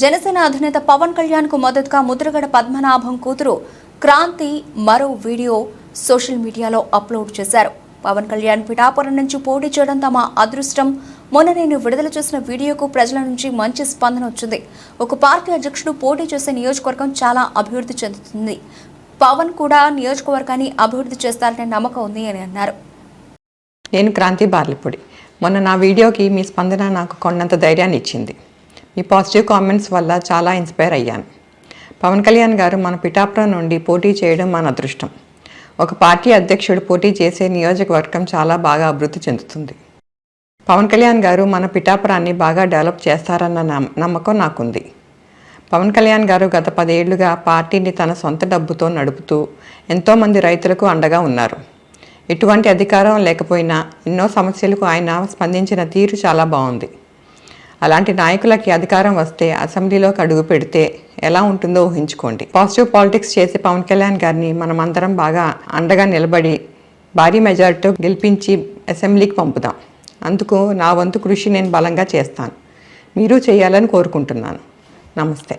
జనసేన అధినేత పవన్ కళ్యాణ్కు మద్దతుగా ముద్రగడ పద్మనాభం కూతురు క్రాంతి మరో వీడియో సోషల్ మీడియాలో అప్లోడ్ చేశారు. పవన్ కళ్యాణ్ పిఠాపురం నుంచి పోటీ చేయడం తమ అదృష్టం. మొన్న నేను విడుదల చేసిన వీడియోకు ప్రజల నుంచి మంచి స్పందన వచ్చింది. ఒక పార్టీ అధ్యక్షుడు పోటీ చేసే నియోజకవర్గం చాలా అభివృద్ధి చెందుతుంది. పవన్ కూడా నియోజకవర్గాన్ని అభివృద్ధి చేస్తారనే నమ్మకం ఉంది అని అన్నారు. నేను క్రాంతి బార్లిపూడి. మొన్న నా వీడియోకి మీ స్పందన నాకు కొన్నంత ధైర్యాన్ని ఇచ్చింది ఈ పాజిటివ్ కామెంట్స్ వల్ల చాలా ఇన్స్పైర్ అయ్యాను. పవన్ కళ్యాణ్ గారు మన పిఠాపురం నుండి పోటీ చేయడం మన అదృష్టం. ఒక పార్టీ అధ్యక్షుడు పోటీ చేసే నియోజకవర్గం చాలా బాగా అభివృద్ధి చెందుతుంది. పవన్ కళ్యాణ్ గారు మన పిఠాపురాన్ని బాగా డెవలప్ చేస్తారన్న నమ్మకం నాకుంది. పవన్ కళ్యాణ్ గారు గత పదేళ్ళుగా పార్టీని తన సొంత డబ్బుతో నడుపుతూ ఎంతోమంది రైతులకు అండగా ఉన్నారు. ఎటువంటి అధికారం లేకపోయినా ఎన్నో సమస్యలకు ఆయన స్పందించిన తీరు చాలా బాగుంది. అలాంటి నాయకులకి అధికారం వస్తే అసెంబ్లీలోకి అడుగు పెడితే ఎలా ఉంటుందో ఊహించుకోండి. పాజిటివ్ పాలిటిక్స్ చేసే పవన్ కళ్యాణ్ గారిని మనమందరం బాగా అండగా నిలబడి భారీ మెజార్టీతో గెలిపించి అసెంబ్లీకి పంపుదాం. అందుకు నా వంతు కృషి నేను బలంగా చేస్తాను. మీరు చేయాలని కోరుకుంటున్నాను. నమస్తే.